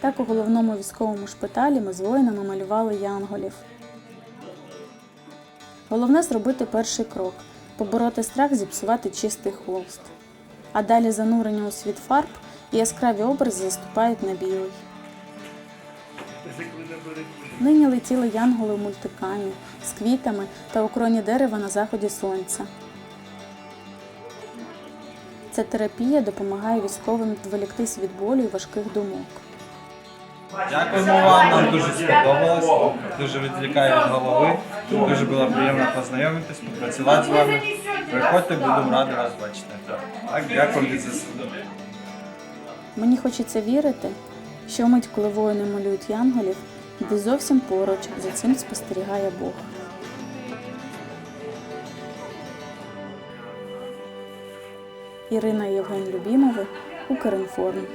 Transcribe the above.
Так у головному військовому шпиталі ми з воїнами малювали янголів. Головне зробити перший крок побороти страх, зіпсувати чистий холст. А далі занурення у світ фарб і яскраві образи заступають на білий. Нині летіли янголи в мультикамі з квітами та у кроні дерева на заході сонця. Ця терапія допомагає військовим відволіктись від болю і важких думок. Дякуємо вам, нам дуже сподобалось, дуже відвлікає від голови. Дуже було приємно познайомитись, попрацювати з вами. Приходьте, будемо раді вас бачити. Так, дякую від ЗСУ. Мені хочеться вірити, що мить, коли воїни малюють янголів, де зовсім поруч за цим спостерігає Бог. Ірина Євген Любімова Укрінформ.